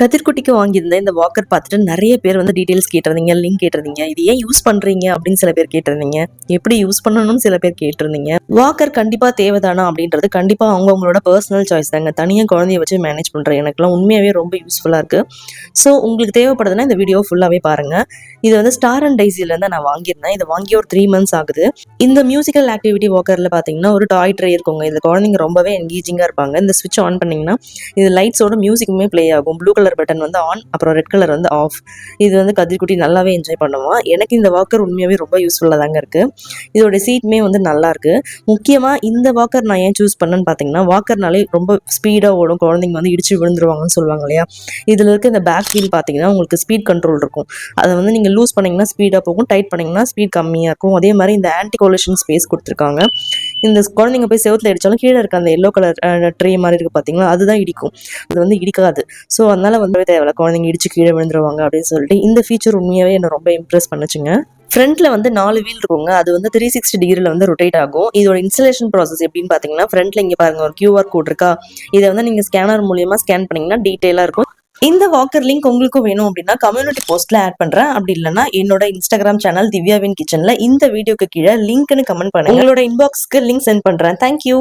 கதிர்குட்டிக்கு வாங்கியிருந்த இந்த வாக்கர் பார்த்துட்டு நிறைய பேர் வந்து டீட்டெயில்ஸ் கேட்டிருந்தீங்க லிங்க் கேட்டிருந்தீங்க. இது ஏன் யூஸ் பண்றீங்க அப்படின்னு சில பேர் கேட்டிருந்தீங்க. எப்படி யூஸ் பண்ணணும்னு சில பேர் கேட்டிருந்தீங்க. வாக்கர் கண்டிப்பா தேவைதானா அப்படின்றது கண்டிப்பா அவங்கவுங்களோட பர்சனல் சாய்ஸ் தாங்க. தனியாக குழந்தைய வச்சு மேனேஜ் பண்ற எனக்குலாம் உண்மையாவே ரொம்ப யூஸ்ஃபுல்லா இருக்கு. ஸோ உங்களுக்கு தேவைப்படுதுன்னா இந்த வீடியோ ஃபுல்லாவே பாருங்க. இது வந்து ஸ்டார் அண்ட் டைஸில இருந்து நான் வாங்கியிருந்தேன். இதை வாங்கி ஒரு த்ரீ மந்த்ஸ் ஆகுது. இந்த மியூசிக்கல் ஆக்டிவிட்டி வாக்கர்ல பாத்தீங்கன்னா ஒரு டாய் ட்ரே இருக்குங்க. இந்த குழந்தைங்க ரொம்பவே என்கேஜிங்கா இருப்பாங்க. இந்த சுவிட்ச் ஆன் பண்ணீங்கன்னா இது லைட்ஸோட மியூசிக்குமே ப்ளே ஆகும். ப்ளூ கலர் பட்டன் வந்து ஆன் அப்புறம் ரெட் கலர் வந்து ஆஃப் இது வந்து கதிர்குட்டி நல்லாவே என்ஜாய் பண்ணுவான் எனக்கு இந்த வாக்கர் உண்மையாகவே ரொம்ப யூஸ்ஃபுல்லாக தாங்க இருக்கு. இதோட சீட்மே வந்து நல்லா இருக்கு. முக்கியமாக இந்த வாக்கர் நான் ஏன் சூஸ் பண்ணேன்னு பார்த்தீங்கன்னா வாக்கர்னாலே ரொம்ப ஸ்பீடாக ஓடும். குழந்தைங்க வந்து இடிச்சு விழுந்துருவாங்கன்னு சொல்லுவாங்க இல்லையா? இதில் இருக்க இந்த பேக் வீல் பார்த்தீங்கன்னா உங்களுக்கு ஸ்பீட் கண்ட்ரோல் இருக்கும். அதை வந்து நீங்கள் லூஸ் பண்ணிங்கன்னா ஸ்பீடாக போகும். டைட் பண்ணிங்கன்னா ஸ்பீட் கம்மியாக இருக்கும். அதே மாதிரி இந்த ஆன்டி கோலேஷன் ஸ்பேஸ் கொடுத்துருக்காங்க. இந்த குழந்தைங்க போய் செவத்தில் அடித்தாலும் கீழே இருக்க அந்த எல்லோ கலர் ட்ரே மாதிரி இருக்குது பார்த்தீங்களா அதுதான் இடிக்கும். அது வந்து இடிக்காது. ஸோ அதனால வந்து தேவையில்ல. குழந்தைங்க இடிச்சு கீழே விழுந்துருவாங்க அப்படின்னு சொல்லிட்டு இந்த ஃபீச்சர் உண்மையாகவே என்னை ரொம்ப இம்ப்ரெஸ் பண்ணுச்சுங்க. ஃப்ரண்ட்ல வந்து நாலு வீல் இருக்குங்க. அது வந்து த்ரீ சிக்ஸ்டி டிகிரியில் வந்து ரொட்டேட் ஆகும். இதோட இன்ஸ்டலேஷன் ப்ராசஸ் எப்படின்னு பார்த்தீங்கன்னா ஃப்ரண்ட்ல இங்கே பாருங்க ஒரு கியூஆர் கோட் இருக்கா? இதை வந்து நீங்கள் ஸ்கேனர் மூலியமாக ஸ்கேன் பண்ணிங்கன்னா டீட்டெயிலாக இருக்கும். இந்த வாக்கர் லிங்க் உங்களுக்கும் வேணும் அப்படின்னா கம்யூனிட்டி போஸ்ட்ல ஆட் பண்றேன். அப்படி இல்லைன்னா என்னோட இன்ஸ்டாகிராம் சேனல் திவ்யாவின் கிச்சன்ல இந்த வீடியோக்கு கீழே லிங்க்னு கமெண்ட் பண்ணுங்க. உங்களோட இன்பாக்ஸ்க்கு லிங்க் சென்ட் பண்றேன். Thank you